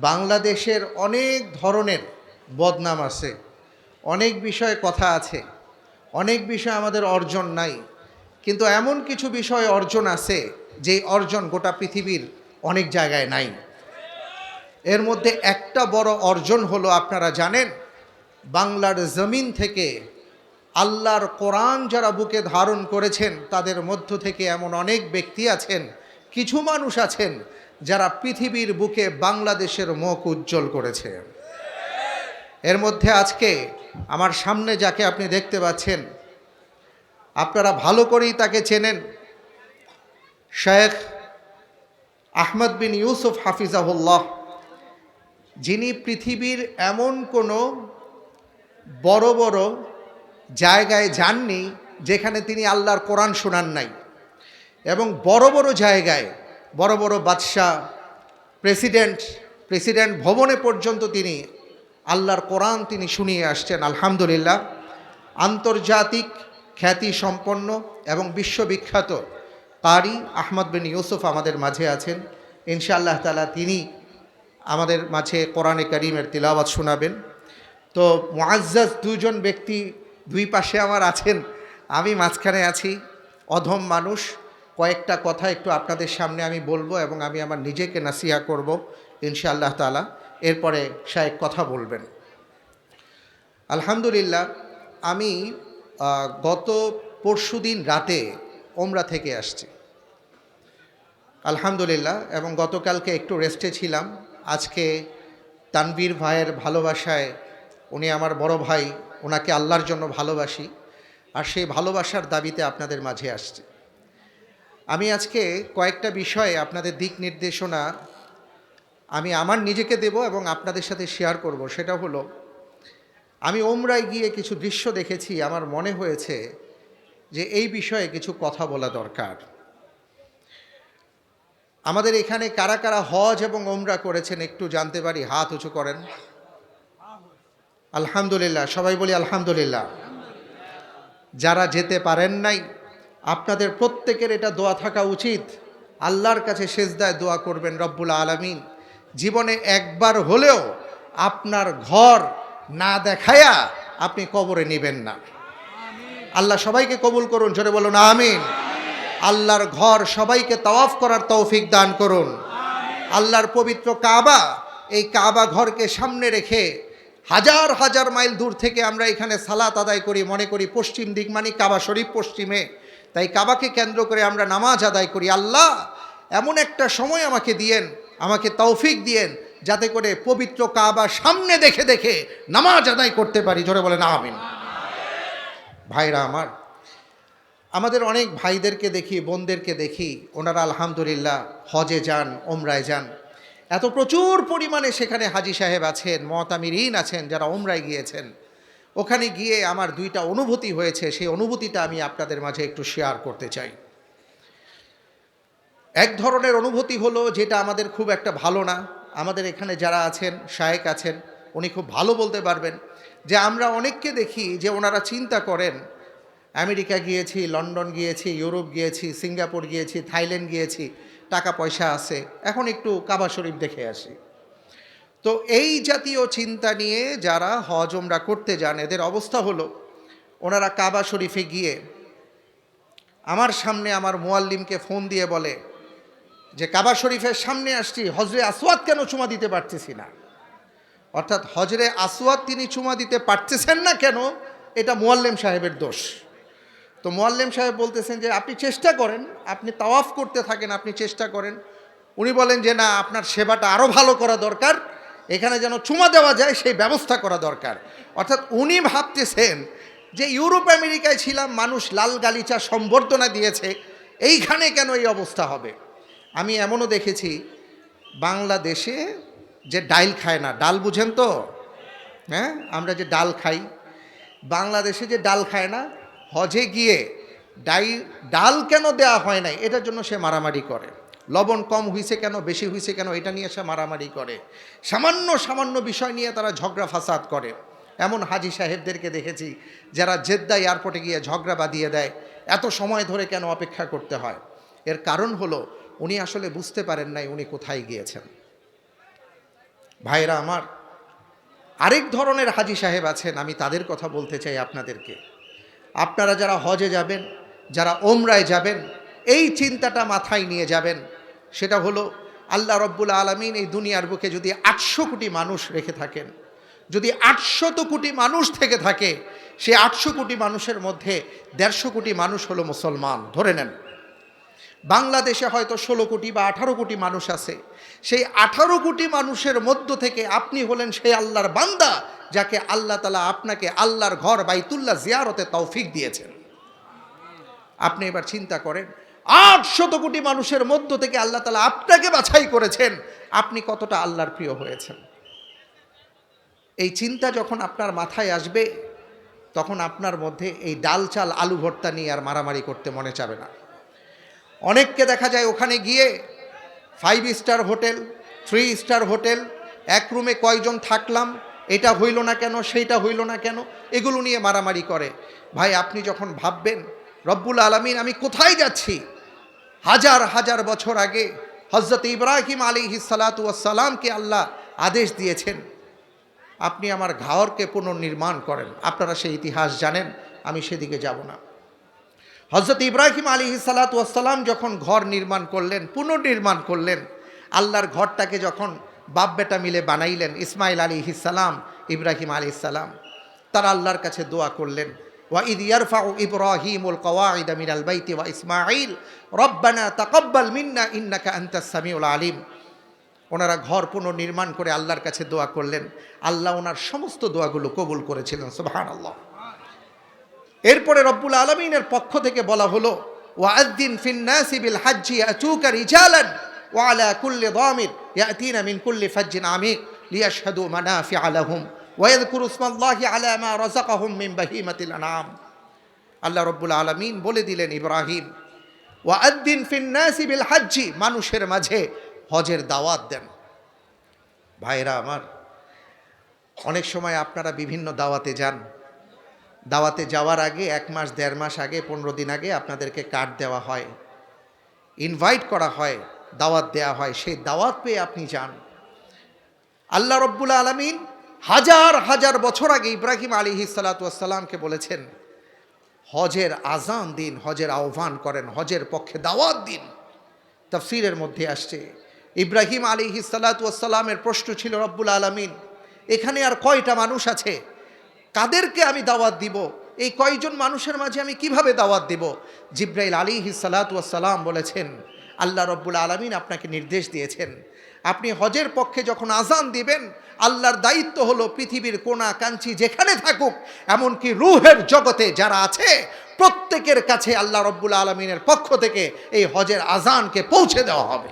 বাংলাদেশের অনেক ধরনের বদনাম আছে। অনেক বিষয়ে কথা আছে। অনেক বিষয় আমাদের অর্জন নাই। কিন্তু এমন কিছু বিষয় অর্জন আছে, যেই অর্জন গোটা পৃথিবীর অনেক জায়গায় নাই। এর মধ্যে একটা বড় অর্জন হলো, আপনারা জানেন, বাংলার জমিন থেকে আল্লাহর কোরআন যারা বুকে ধারণ করেছেন, তাদের মধ্য থেকে এমন অনেক ব্যক্তি আছেন, কিছু মানুষ আছেন যারা পৃথিবীর বুকে বাংলাদেশের মুখ উজ্জ্বল করেছে। এর মধ্যে আজকে আমার সামনে যাকে আপনি দেখতে পাচ্ছেন, আপনারা ভালো করেই তাকে চেনেন। শেখ আহমদ বিন ইউসুফ হাফিজাহুল্লাহ, যিনি পৃথিবীর এমন কোনো বড় বড় জায়গায় যাননি যেখানে তিনি আল্লাহর কোরআন শোনান নাই এবং বড় বড় জায়গায় বড় বড় বাদশাহ, প্রেসিডেন্ট প্রেসিডেন্ট ভবনে পর্যন্ত তিনি আল্লাহর কোরআন তিনি শুনিয়ে আসছেন, আলহামদুলিল্লাহ। আন্তর্জাতিক খ্যাতি সম্পন্ন এবং বিশ্ববিখ্যাত কারি আহমদ বিন ইউসুফ আমাদের মাঝে আছেন। ইনশাআল্লাহ তালা তিনি আমাদের মাঝে কোরআনে করিমের তিলাওয়াত শোনাবেন। তো মুআজ্জাজ দুজন ব্যক্তি দুই পাশে আমার আছেন, আমি মাঝখানে আছি, অধম মানুষ কয়েকটা কথা একটু আপনাদের সামনে আমি বলব এবং আমি আমার নিজেকে নাসিহা করব, ইনশাআল্লাহ তালা এরপরে শায়েক কথা বলবেন। আলহামদুলিল্লাহ, আমি গত পরশুদিন রাতে ওমরা থেকে আসছি। আলহামদুলিল্লাহ, এবং গতকালকে একটু রেস্টে ছিলাম। আজকে তানবীর ভাইয়ের ভালোবাসায় উনি আমার বড় ভাই ওনাকে আল্লাহর জন্য ভালোবাসি। আর সেই ভালোবাসার দাবিতে আপনাদের মাঝে আসছে। আমি আজকে কয়েকটা বিষয়ে আপনাদের দিক নির্দেশনা আমি আমার নিজেকে দেব এবং আপনাদের সাথে শেয়ার করব। সেটা হলো, আমি ওমরায় গিয়ে কিছু দৃশ্য দেখেছি, আমার মনে হয়েছে যে এই বিষয়ে কিছু কথা বলা দরকার। আমাদের এখানে কারা কারা হজ এবং ওমরা করেছেন একটু জানতে পারি। হাত উঁচু করেন। আলহামদুলিল্লাহ, সবাই বলি আলহামদুলিল্লাহ। যারা যেতে পারেন নাই আপনাদের প্রত্যেকের এটা দোয়া থাকা উচিত। আল্লাহর কাছে সেজদায় দোয়া করবেন রব্বুল আলমিন। জীবনে একবার হলেও আপনার ঘর না দেখায়া আপনি কবরে নেবেন না। আল্লাহ সবাইকে কবুল করুন, জোরে বলুন, আমিন। আল্লাহর ঘর সবাইকে তওয়াফ করার তৌফিক দান করুন। আল্লাহর পবিত্র কাবা, এই কাবা ঘরকে সামনে রেখে হাজার হাজার মাইল দূর থেকে আমরা এখানে সালাত আদায় করি, মনে করি পশ্চিম দিক মানে কাবা শরীফ পশ্চিমে। তাই কাবাকে কেন্দ্র করে আমরা নামাজ আদায় করি। আল্লাহ এমন একটা সময় আমাকে দিয়েন, আমাকে তৌফিক দিয়েন, যাতে করে পবিত্র কাবা সামনে দেখে দেখে নামাজ আদায় করতে পারি। জোরে বলে না আমিন। ভাইরা আমার, আমাদের অনেক ভাইদেরকে দেখি, বোনদেরকে দেখি, ওনারা আলহামদুলিল্লাহ হজে যান ওমরায় যান। এত প্রচুর পরিমাণে সেখানে হাজি সাহেব আছেন মতামিরিন আছেন যারা ওমরায় গিয়েছেন। ওখানে গিয়ে আমার দুইটা অনুভূতি হয়েছে, সেই অনুভূতিটা আমি আপনাদের মাঝে একটু শেয়ার করতে চাই। এক ধরনের অনুভূতি হলো যেটা আমাদের খুব একটা ভালো না। আমাদের এখানে যারা আছেন, শায়েক আছেন, উনি খুব ভালো বলতে পারবেন যে আমরা অনেককে দেখি যে ওনারা চিন্তা করেন, আমেরিকা গিয়েছি, লন্ডন গিয়েছি, ইউরোপ গিয়েছি, সিঙ্গাপুর গিয়েছি, থাইল্যান্ড গিয়েছি, টাকা পয়সা আছে, এখন একটু কাবা শরীফ দেখে আসি। তো এই জাতীয় চিন্তা নিয়ে যারা হজ ওমরা করতে যান, এদের অবস্থা হলো, ওনারা কাবা শরীফে গিয়ে আমার সামনে আমার মোয়াল্লিমকে ফোন দিয়ে বলে যে, কাবা শরীফের সামনে আসছি, হজরে আসওয়াদ কেন চুমা দিতে পারতেছি না? অর্থাৎ হজরে আসওয়াদ তিনি চুমা দিতে পারতেছেন না কেন, এটা মোয়াল্লেম সাহেবের দোষ। তো মোয়াল্লেম সাহেব বলতেছেন যে, আপনি চেষ্টা করেন, আপনি তাওয়াফ করতে থাকেন, আপনি চেষ্টা করেন। উনি বলেন যে, না, আপনার সেবাটা আরও ভালো করা দরকার এখানে যেন চুমা দেওয়া যায়, সেই ব্যবস্থা করা দরকার। অর্থাৎ উনি ভাবতেছেন যে ইউরোপ, আমেরিকায় ছিলাম, মানুষ লাল গালিচা সম্বর্ধনা দিয়েছে, এইখানে কেন এই অবস্থা হবে? আমি এমনও দেখেছি, বাংলাদেশে যে ডাইল খায় না, ডাল বুঝেন তো? হ্যাঁ আমরা যে ডাল খাই, বাংলাদেশে যে ডাল খায় না, হজে গিয়ে ডাই, ডাল কেন দেওয়া হয় নাই, এটার জন্য সে মারামারি করে। লবণ কম হইছে কেন, বেশি হইছে কেন, এটা নিয়ে সে মারামারি করে। সামান্য সামান্য বিষয় নিয়ে তারা ঝগড়া ফাসাদ করে। এমন হাজি সাহেবদেরকে দেখেছি যারা জেদ্দা এয়ারপোর্টে গিয়ে ঝগড়া বাঁধিয়ে দেয়। এত সময় ধরে কেন অপেক্ষা করতে হয়? এর কারণ হলো, উনি আসলে বুঝতে পারেন নাই উনি কোথায় গিয়েছেন। ভাইরা আমার, আরেক ধরনের হাজি সাহেব আছেন, আমি তাদের কথা বলতে চাই আপনাদেরকে। আপনারা যারা হজে যাবেন, যারা ওমরায় যাবেন, এই চিন্তাটা মাথায় নিয়ে যাবেন। সেটা হলো আল্লাহ রব্বুল আলমিন এই দুনিয়ার বুকে যদি আটশো কোটি মানুষ রেখে থাকেন, যদি আটশত কোটি মানুষ থেকে থাকে, সে আটশো কোটি মানুষের মধ্যে দেড়শো কোটি মানুষ হলো মুসলমান। ধরে নেন, বাংলাদেশে হয়তো ষোলো কোটি বা আঠারো কোটি মানুষ আছে। সেই আঠারো কোটি মানুষের মধ্য থেকে আপনি হলেন সেই আল্লাহর বান্দা, যাকে আল্লাহ তালা আপনাকে আল্লাহর ঘর বাইতুল্লাহ জিয়ারতে তৌফিক দিয়েছেন। আপনি এবার চিন্তা করেন আট শত কোটি মানুষের মধ্য থেকে আল্লাহ তালা আপনাকে বাছাই করেছেন। আপনি কতটা আল্লাহর প্রিয় হয়েছেন? এই চিন্তা যখন আপনার মাথায় আসবে, তখন আপনার মধ্যে এই ডাল চাল আলু ভর্তা নিয়ে আর মারামারি করতে মনে চাবে না। অনেককে দেখা যায় ওখানে গিয়ে five star hotel three star hotel, এক রুমে কয়জন থাকলাম, এটা হইল না কেন, সেইটা হইল না কেন, এগুলো নিয়ে মারামারি করে। ভাই, আপনি যখন ভাববেন, রব্বুল আলমিন, আমি কোথায় যাচ্ছি? হাজার হাজার বছর আগে হজরত ইব্রাহিম আলী সালাতামকে আল্লাহ আদেশ দিয়েছেন, আপনি আমার ঘাওরকে পুনর্নির্মাণ করেন। আপনারা সেই ইতিহাস জানেন, আমি সেদিকে যাব না। হজরত ইব্রাহিম আলী সালাতাম যখন ঘর নির্মাণ করলেন, পুনর্নির্মাণ করলেন, আল্লাহর ঘরটাকে যখন বাপ বেটা মিলে বানাইলেন, ইসমাইল আলী ইসালাম ইব্রাহিম আলী ইসালাম তারা আল্লাহর কাছে দোয়া করলেন। ইয়ারফাউ ইব্রাহিমুল কওয়াইদা মিনাল বাইতি ওয়া ইসমাঈল, রব্বানা তাকাব্বাল মিন্না ইন্নাকা আনতাস সামিউল আলিম। ওনারা ঘর পুনর্নির্মাণ করে আল্লাহর কাছে দোয়া করলেন। আল্লাহ ওনার সমস্ত দোয়াগুলো কবুল করেছিলেন, সুবহানাল্লাহ। এরপরে রব্বুল আলমিনের পক্ষ থেকে বলা হলো ওয়াদ্দিন ফিন্নাসি বিল হাজ্জি আতুকা রিজালান ওয়ালা কুল্লি দামির, ইয়াতিনা মিন কুল্লি ফাজ্জিন আমিক লিয়াশহাদু মানাফিআ লাহুম। ওয়াযকুরু ইসমাল্লাহি আলা মা রাযাকাহুম মিন বাহিমাতিল আনআম আল্লাহ বলে দিলেন ইব্রাহিম হাজ্জি, মানুষের মাঝে হজের দাওয়াত দেন। ভাইরা আমার, অনেক সময় আপনারা বিভিন্ন দাওয়াতে যান। দাওয়াতে যাওয়ার আগে, এক মাস, দেড় মাস আগে, পনেরো দিন আগে আপনাদেরকে কার্ড দেওয়া হয়, ইনভাইট করা হয়, দাওয়াত দেওয়া হয়। সেই দাওয়াত পেয়ে আপনি যান। আল্লাহ রব্বুল আলমিন হাজার হাজার বছর আগে ইব্রাহিম আলী সালাতামকে বলেছেন, হজের আজান দিন, হজের আহ্বান করেন, হজের পক্ষে দাওয়াত দিন। তফসিরের মধ্যে আসছে, ইব্রাহিম আলী সালাতামের প্রশ্ন ছিল, রব্বুল আলমিন, এখানে আর কয়টা মানুষ আছে? কাদেরকে আমি দাওয়াত দিব? এই কয়জন মানুষের মাঝে আমি কীভাবে দাওয়াত দিব? জিব্রাইল আলী সালাতাম বলেছেন, আল্লাহ রব্বুল আলমিন আপনাকে নির্দেশ দিয়েছেন আপনি হজের পক্ষে যখন আজান দিবেন, আল্লাহর দায়িত্ব হলো পৃথিবীর কোনা কাঞ্চি যেখানে থাকুক, এমনকি রুহের জগতে যারা আছে, প্রত্যেকের কাছে আল্লাহ রব্বুল আলমিনের পক্ষ থেকে এই হজের আজানকে পৌঁছে দেওয়া হবে।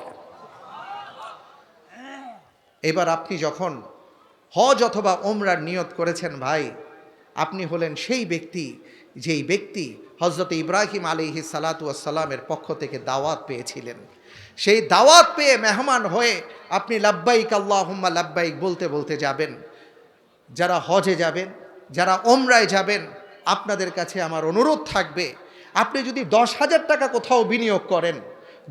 এবার আপনি যখন হজ অথবা ওমরার নিয়ত করেছেন ভাই, আপনি হলেন সেই ব্যক্তি যেই ব্যক্তি হজরত ইব্রাহিম আলিহি সালাতামের পক্ষ থেকে দাওয়াত পেয়েছিলেন, সেই দাওয়াত পেয়ে মেহমান হয়ে আপনি লাব্বাইক আল্লাহুম্মা লাব্বাইক বলতে বলতে যাবেন। যারা হজে যাবেন, যারা ওমরায় যাবেন, আপনাদের কাছে আমার অনুরোধ থাকবে, আপনি যদি দশ হাজার টাকা কোথাও বিনিয়োগ করেন,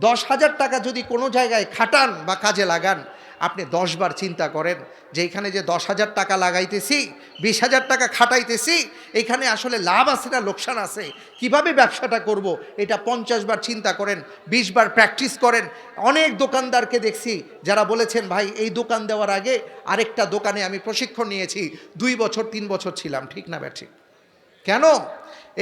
দশ হাজার টাকা যদি কোনো জায়গায় খাটান বা কাজে লাগান আপনি দশবার চিন্তা করেন যে এখানে যে দশ হাজার টাকা লাগাইতেছি বিশ হাজার টাকা খাটাইতেছি, এখানে আসলে লাভ আছে না লোকসান আছে? কীভাবে ব্যবসাটা করব? এটা পঞ্চাশ বার চিন্তা করেন বিশ বার প্র্যাকটিস করেন। অনেক দোকানদারকে দেখছি যারা বলেছেন, ভাই, এই দোকান দেওয়ার আগে আরেকটা দোকানে আমি প্রশিক্ষণ নিয়েছি, দুই বছর, তিন বছর ছিলাম। ঠিক না ব্যাঠিক কেন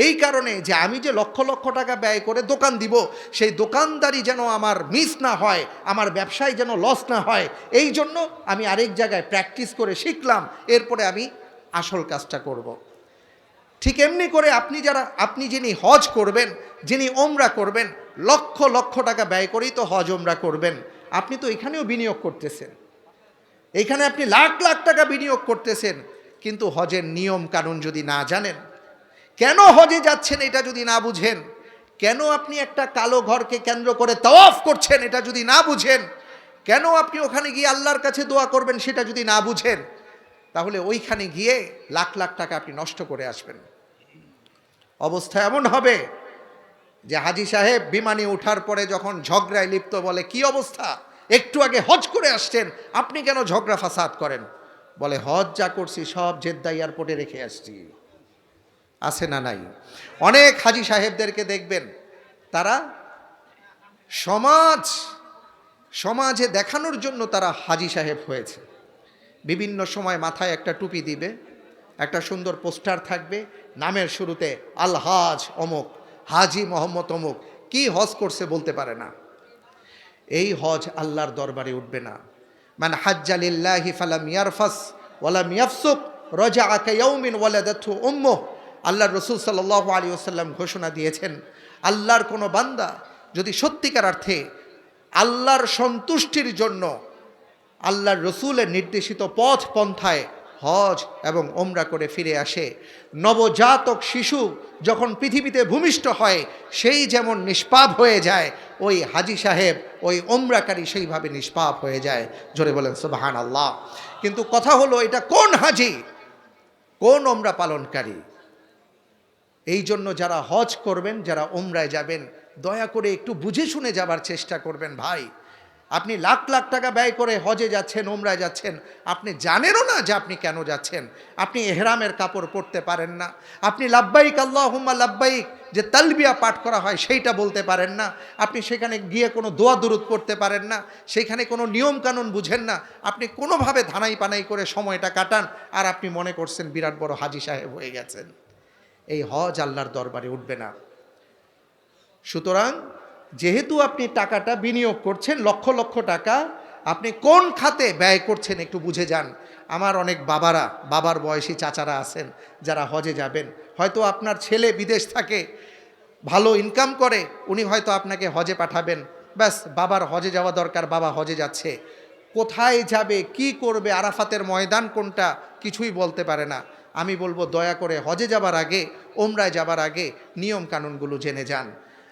এই কারণে যে আমি যে লক্ষ লক্ষ টাকা ব্যয় করে দোকান দিব, সেই দোকানদারি যেন আমার মিস না হয়, আমার ব্যবসায় যেন লস না হয়, এই জন্য আমি আরেক জায়গায় প্র্যাকটিস করে শিখলাম, এরপরে আমি আসল কাজটা করব। ঠিক এমনি করে আপনি যারা, আপনি যিনি হজ করবেন, যিনি ওমরা করবেন, লক্ষ লক্ষ টাকা ব্যয় করেই তো হজ ওমরা করবেন, আপনি তো এখানেও বিনিয়োগ করতেছেন এখানে আপনি লাখ লাখ টাকা বিনিয়োগ করতেছেন, কিন্তু হজের নিয়ম কানুন যদি না জানেন কেন হজে যাচ্ছেন এটা যদি না বুঝেন? কেন আপনি একটা কালো ঘরকে কেন্দ্র করে তওয়াফ করছেন এটা যদি না বুঝেন? কেন আপনি ওখানে গিয়ে আল্লাহর কাছে দোয়া করবেন সেটা যদি না বুঝেন? তাহলে ওইখানে গিয়ে লাখ লাখ টাকা আপনি নষ্ট করে আসবেন। অবস্থা এমন হবে যে হাজি সাহেব বিমানে ওঠার পরে যখন ঝগড়ায় লিপ্ত বলে, কি অবস্থা? একটু আগে হজ করে আসছেন, আপনি কেন ঝগড়া ফাসাদ করেন? বলে, হজ যা করছি সব জেদ্দা এয়ারপোর্টে রেখে আসছি। আছে না নাই? অনেক হাজি সাহেবদেরকে দেখবেন, তারা সমাজ, সমাজে দেখানোর জন্য তারা হাজি সাহেব হয়েছে। বিভিন্ন সময় মাথায় একটা টুপি দিবে, একটা সুন্দর পোস্টার থাকবে, নামের শুরুতে আল হাজ অমুক, হাজি মোহাম্মদ অমুক, কি হজ করছে বলতে পারে না। এই হজ আল্লাহর দরবারে উঠবে না। মানে হাজ্জালিল্লাহি ফালাম ইয়ারফাস ওয়ালাম ইয়াফসুক রজা আকা ইয়াউমিন ওয়ালাদাতহু উম্মুহ। আল্লাহ রসুল সাল্লাল্লাহু আলাইহি ওয়াসাল্লাম ঘোষণা দিয়েছেন, আল্লাহর কোনো বান্দা যদি সত্যিকার অর্থে আল্লাহর সন্তুষ্টির জন্য আল্লাহর রসুলের নির্দেশিত পথ পন্থায় হজ এবং ওমরা করে ফিরে আসে, নবজাতক শিশু যখন পৃথিবীতে ভূমিষ্ঠ হয়, সেই যেমন নিষ্পাপ হয়ে যায়, ওই হাজি সাহেব, ওই ওমরাকারী সেইভাবে নিষ্পাপ হয়ে যায়। জোরে বলেন সুবাহান আল্লাহ কিন্তু কথা হলো, এটা কোন হাজি? কোন ওমরা পালনকারী? এই জন্য যারা হজ করবেন, যারা ওমরায় যাবেন, দয়া করে একটু বুঝে শুনে যাবার চেষ্টা করবেন ভাই। আপনি লাখ লাখ টাকা ব্যয় করে হজে যাচ্ছেন ওমরায় যাচ্ছেন, আপনি জানেনও না যে আপনি কেন যাচ্ছেন। আপনি এহরামের কাপড় পরতে পারেন না। আপনি লাব্বাইক আল্লাহ হুম্মা লাব্বাইক, যে তালবিয়া পাঠ করা হয় সেইটা বলতে পারেন না। আপনি সেখানে গিয়ে কোনো দোয়া দুরুদ পড়তে পারেন না। সেখানে কোনো নিয়ম কানুন বুঝেন না। আপনি কোনোভাবে ধানাই পানাই করে সময়টা কাটান, আর আপনি মনে করছেন বিরাট বড় হাজি সাহেব হয়ে গেছেন। এই হজ আল্লাহর দরবারে উঠবে না। সুতরাং যেহেতু আপনি টাকাটা বিনিয়োগ করছেন, লক্ষ লক্ষ টাকা, আপনি কোন খাতে ব্যয় করছেন একটু বুঝে যান। আমার অনেক বাবারা, বাবার বয়সী চাচারা আছেন, যারা হজে যাবেন। হয়তো আপনার ছেলে বিদেশ থাকে, ভালো ইনকাম করে, উনি হয়তো আপনাকে হজে পাঠাবেন। ব্যাস, বাবার হজে যাওয়া দরকার, বাবা হজে যাচ্ছে। কোথায় যাবে, কি করবে, আরাফাতের ময়দান কোনটা, কিছুই বলতে পারে না। আমি বলব দয়া করে হজে যাবার আগে ওমরায় যাবার আগে নিয়ম কানুনগুলো জেনে যান।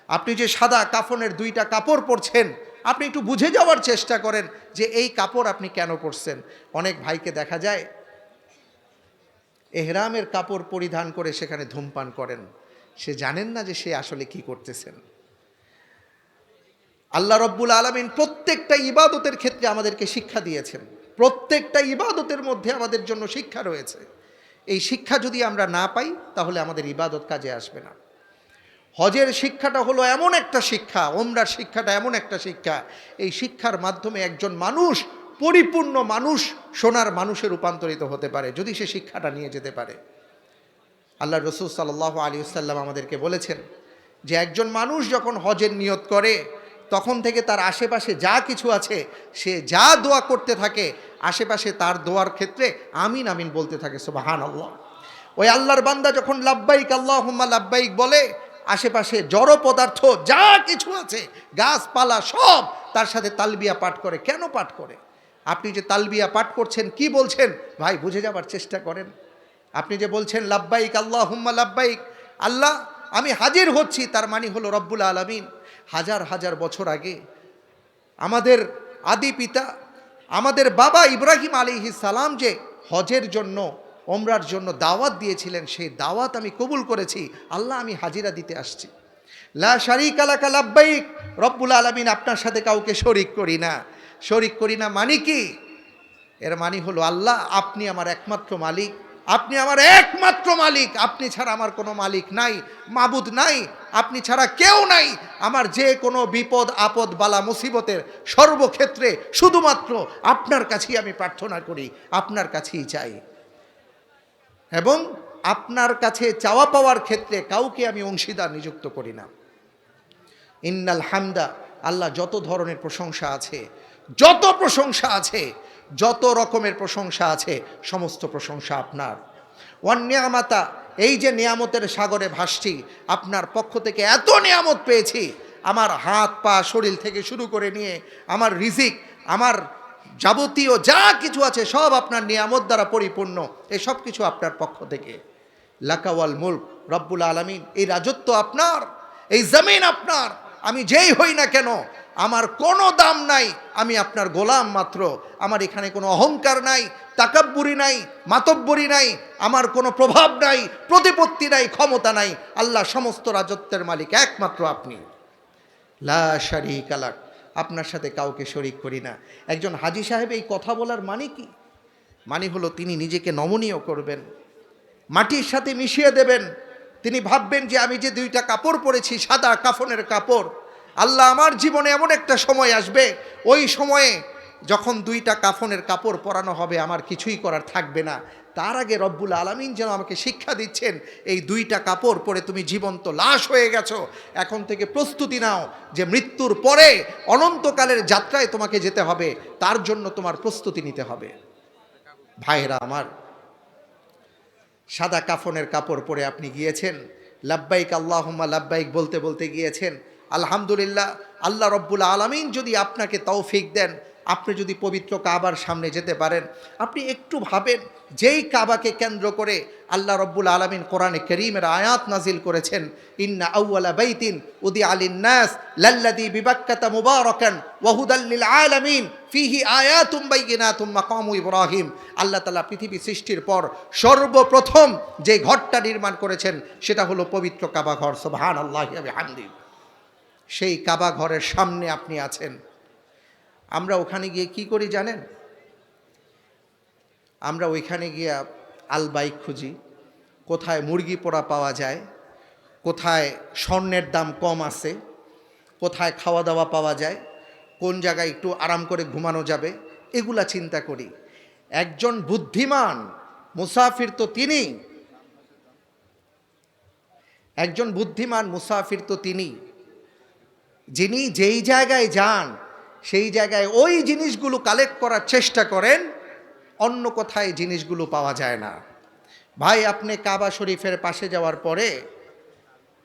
আপনি যে সাদা কাফনের দুইটা কাপড় পরছেন, আপনি একটু বুঝে যাওয়ার চেষ্টা করেন যে এই কাপড় আপনি কেন পরছেন। অনেক ভাইকে দেখা যায়, এহরামের কাপড় পরিধান করে সেখানে ধূমপান করেন। সে জানেন না যে সে আসলে কি করতেছেন। আল্লাহ রব্বুল আলমিন প্রত্যেকটা ইবাদতের ক্ষেত্রে আমাদেরকে শিক্ষা দিয়েছেন। প্রত্যেকটা ইবাদতের মধ্যে আমাদের জন্য শিক্ষা রয়েছে। এই শিক্ষা যদি আমরা না পাই, তাহলে আমাদের ইবাদত কাজে আসবে না। হজের শিক্ষাটা হলো এমন একটা শিক্ষা ওমরার শিক্ষাটা এমন একটা শিক্ষা। এই শিক্ষার মাধ্যমে একজন মানুষ, পরিপূর্ণ মানুষ, সোনার মানুষে রূপান্তরিত হতে পারে, যদি সে শিক্ষাটা নিয়ে যেতে পারে। আল্লাহ রসুল সাল্লাহ আলী আমাদেরকে বলেছেন যে, একজন মানুষ যখন হজের নিয়ত করে তখন থেকে তার আশেপাশে যা কিছু আছে, সে যা দোয়া করতে থাকে, আশেপাশে তার দোয়ার ক্ষেত্রে আমিন আমিন বলতে থাকে সুবাহান আল্লাহ ওই আল্লাহর বান্দা যখন লাব্বাইক আল্লাহ হুম্মা লাব্বাইক বলে, আশেপাশে জড় পদার্থ যা কিছু আছে, গাছপালা সব তার সাথে তালবিয়া পাঠ করে, কেন পাঠ করে? আপনি যে তালবিয়া পাঠ করছেন, কি বলছেন? ভাই, বুঝে যাবার চেষ্টা করেন। আপনি যে বলছেন, লাব্বাইক আল্লাহ হুম্মা লাব্বাইক, আল্লাহ, আমি হাজির হচ্ছি, তার মানে হলো রব্বুল আলমিন। হাজার হাজার বছর আগে আমাদের আদি পিতা, আমাদের বাবা ইব্রাহিম আলী সালাম যে হজের জন্য, ওমরার জন্য দাওয়াত দিয়েছিলেন, সেই দাওয়াত আমি কবুল করেছি। আল্লাহ আমি হাজিরা দিতে আসছি। লা শারিক আলাকা লাব্বাইক। রব্বুল আলমিন আপনার সাথে কাউকে শরিক করি না। শরিক করি না মানে কি? এর মানে হলো আল্লাহ আপনি আমার একমাত্র মালিক, আপনি আমার একমাত্র মালিক, আপনি ছাড়া আমার কোনো মালিক নাই, মাবুদ নাই। আপনি ছাড়া কেউ নাই। আমার যে কোনো বিপদ, আপদ, বালা, মুসিবতের সর্বক্ষেত্রে শুধুমাত্র আপনার কাছেই আমি প্রার্থনা করি, আপনার কাছেই চাই। এবং আপনার কাছে চাওয়া পাওয়ার ক্ষেত্রে কাউকে আমি অংশীদার নিযুক্ত করি না। ইন্নাল হামদা, আল্লাহ যত ধরনের প্রশংসা আছে, যত প্রশংসা আছে, যত রকমের প্রশংসা আছে, সমস্ত প্রশংসা আপনার। অন্যামাতা এই যে নিয়ামতের সাগরে ভাসছি, আপনার পক্ষ থেকে এত নিয়ামত পেয়েছি, আমার হাত পা শরীর থেকে শুরু করে নিয়ে আমার রিজিক, আমার যাবতীয় যা কিছু আছে সব আপনার নিয়ামত দ্বারা পরিপূর্ণ। এই সব কিছু আপনার পক্ষ থেকে। লাকাওয়াল মুল্ক, রব্বুল আলমিন, এই রাজত্ব আপনার, এই জমিন আপনার, আমি যেই হই না কেন আমার কোনো দাম নাই, আমি আপনার গোলাম মাত্র। আমার এখানে কোনো অহংকার নাই, তাকাব্বুরি নাই, মাতব্বরি নাই, আমার কোনো প্রভাব নাই, প্রতিপত্তি নাই, ক্ষমতা নাই। আল্লাহ সমস্ত রাজত্বের মালিক, একমাত্র আপনি। লা শারিক আলাক আপনার সাথে কাউকে শরিক করি না। একজন হাজি সাহেব এই কথা বলার মানে কি? মানে হলো তিনি নিজেকে নমনীয় করবেন, মাটির সাথে মিশিয়ে দেবেন। তিনি ভাববেন যে আমি যে দুইটা কাপড় পরেছি, সাদা কাফনের কাপড় আল্লাহ আমার জীবনে এমন একটা সময় আসবে, ওই সময়ে যখন দুইটা কাফনের কাপড় পরানো হবে, আমার কিছুই করার থাকবে না। তার আগে রব্বুল আলমিন যেন আমাকে শিক্ষা দিচ্ছেন, এই দুইটা কাপড় পরে তুমি জীবন্ত লাশ হয়ে গেছো, এখন থেকে প্রস্তুতি নাও যে মৃত্যুর পরে অনন্তকালের যাত্রায় তোমাকে যেতে হবে, তার জন্য তোমার প্রস্তুতি নিতে হবে। ভাইরা আমার, সাদা কাফনের কাপড় পরে আপনি গিয়েছেন, লাব্বাইক আল্লাহুম্মা, লাব্বাইক বলতে বলতে গিয়েছেন আলহামদুলিল্লাহ, আল্লাহ রব্বুল আলমিন যদি আপনাকে তৌফিক দেন, আপনি যদি পবিত্র কাবার সামনে যেতে পারেন, আপনি একটু ভাবেন, যেই কাবাকে কেন্দ্র করে আল্লাহ রব্বুল আলমিন কোরআনে করিমের আয়াত নাজিল করেছেন, ইন্না আউ্লা বাইতিন উদি আলিন নাস লাল্লাদি বিবাক্কাতা মুবারকান ওয়াহুদাল্লিল আলামিন ফিহি আয়াতুম বাইয়িনাতুম মাকামু ইব্রাহিম। আল্লাহ তাআলা পৃথিবী সৃষ্টির পর সর্বপ্রথম যে ঘরটা নির্মাণ করেছেন, সেটা হলো পবিত্র কাবা ঘর। সুবহানাল্লাহি ওয়া বিহামদি সেই কাবা ঘরের সামনে আপনি আছেন। আমরা ওখানে গিয়ে কি করি জানেন? আমরা ওইখানে গিয়ে আল বাইক খুঁজি, কোথায় মুরগি পোড়া পাওয়া যায়, কোথায় স্বর্ণের দাম কম আছে, কোথায় খাওয়া দাওয়া পাওয়া যায়, কোন জায়গায় একটু আরাম করে ঘুমানো যাবে, এগুলা চিন্তা করি। একজন বুদ্ধিমান মুসাফির তো তিনি। একজন বুদ্ধিমান মুসাফির তো তিনি। যিনি যেই জায়গায় যান, সেই জায়গায় ওই জিনিসগুলো কালেক্ট করার চেষ্টা করেন, অন্য কোথায় জিনিসগুলো পাওয়া যায় না। ভাই, আপনি কাবা শরীফের পাশে যাওয়ার পরে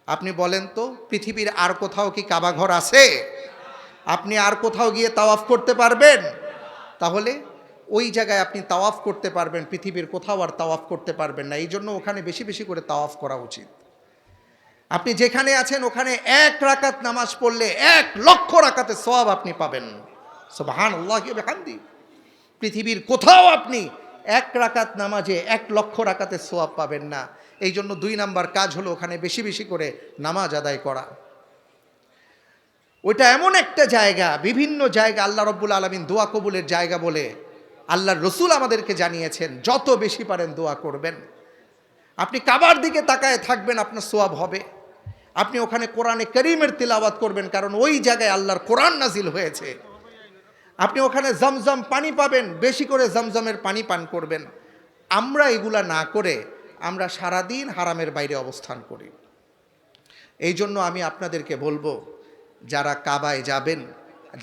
আপনি বলেন তো, পৃথিবীর আর কোথাও কি কাবা ঘর আছে? আপনি আর কোথাও গিয়ে তাওয়াফ করতে পারবেন? তাহলে ওই জায়গায় আপনি তাওয়াফ করতে পারবেন, পৃথিবীর কোথাও আর তাওয়াফ করতে পারবেন না। এই জন্য ওখানে বেশি বেশি করে তাওয়াফ করা উচিত। আপনি যেখানে আছেন, ওখানে এক রাকাত নামাজ পড়লে এক লক্ষ রাকাতে সব আপনি পাবেন। আল্লাহ হামদি পৃথিবীর কোথাও আপনি এক রাকাত নামাজে এক লক্ষ রাকাতে সোয়াব পাবেন না। এই জন্য দুই নাম্বার কাজ হলো ওখানে বেশি বেশি করে নামাজ আদায় করা। ওইটা এমন একটা জায়গা, বিভিন্ন জায়গা, আল্লাহ রব্বুল আলমিন দোয়া কবুলের জায়গা বলে আল্লাহর রসুল আমাদেরকে জানিয়েছেন, যত বেশি পারেন দোয়া করবেন। আপনি কাবার দিকে তাকায় থাকবেন, আপনার সোয়াব হবে। আপনি ওখানে কোরআনে করিমের তিলাওয়াত করবেন, কারণ ওই জায়গায় আল্লাহর কোরআন নাজিল হয়েছে। আপনি ওখানে জমজম পানি পাবেন, বেশি করে জমজমের পানি পান করবেন। আমরা এগুলা না করে আমরা সারাদিন হারামের বাইরে অবস্থান করি। এই জন্য আমি আপনাদেরকে বলব, যারা কাবায় যাবেন,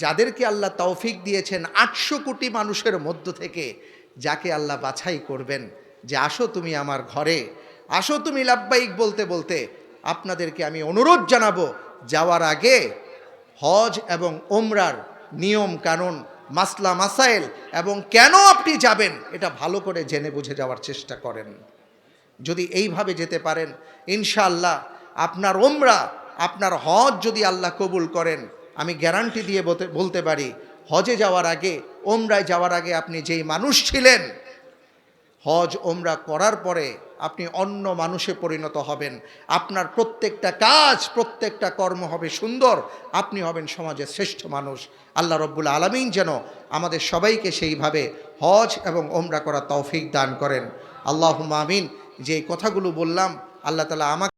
যাদেরকে আল্লাহ তৌফিক দিয়েছেন আটশো কোটি মানুষের মধ্য থেকে, যাকে আল্লাহ বাছাই করবেন যে, আসো তুমি আমার ঘরে, আসো তুমি লাব্বাইক বলতে বলতে আপনাদেরকে আমি অনুরোধ জানাব, যাওয়ার আগে হজ এবং ওমরার নিয়ম কানুন, মাসলা মাসাইল এবং কেন আপনি যাবেন এটা ভালো করে জেনে বুঝে যাওয়ার চেষ্টা করেন। যদি এইভাবে যেতে পারেন, ইনশাআল্লাহ আপনার ওমরা আপনার হজ যদি আল্লাহ কবুল করেন, আমি গ্যারান্টি দিয়ে বলতে পারি, হজে যাওয়ার আগে ওমরায় যাওয়ার আগে আপনি যেই মানুষ ছিলেন হজ ওমরা করার পরে আপনি অন্য মানুষে পরিণত হবেন। আপনার প্রত্যেকটা কাজ, প্রত্যেকটা কর্ম হবে সুন্দর। আপনি হবেন সমাজের শ্রেষ্ঠ মানুষ। আল্লাহ রব্বুল আলমিন যেন আমাদের সবাইকে সেইভাবে হজ এবং ওমরা করা তৌফিক দান করেন। আল্লাহ মামিন যে কথাগুলো বললাম, আল্লাহ তালা আমাকে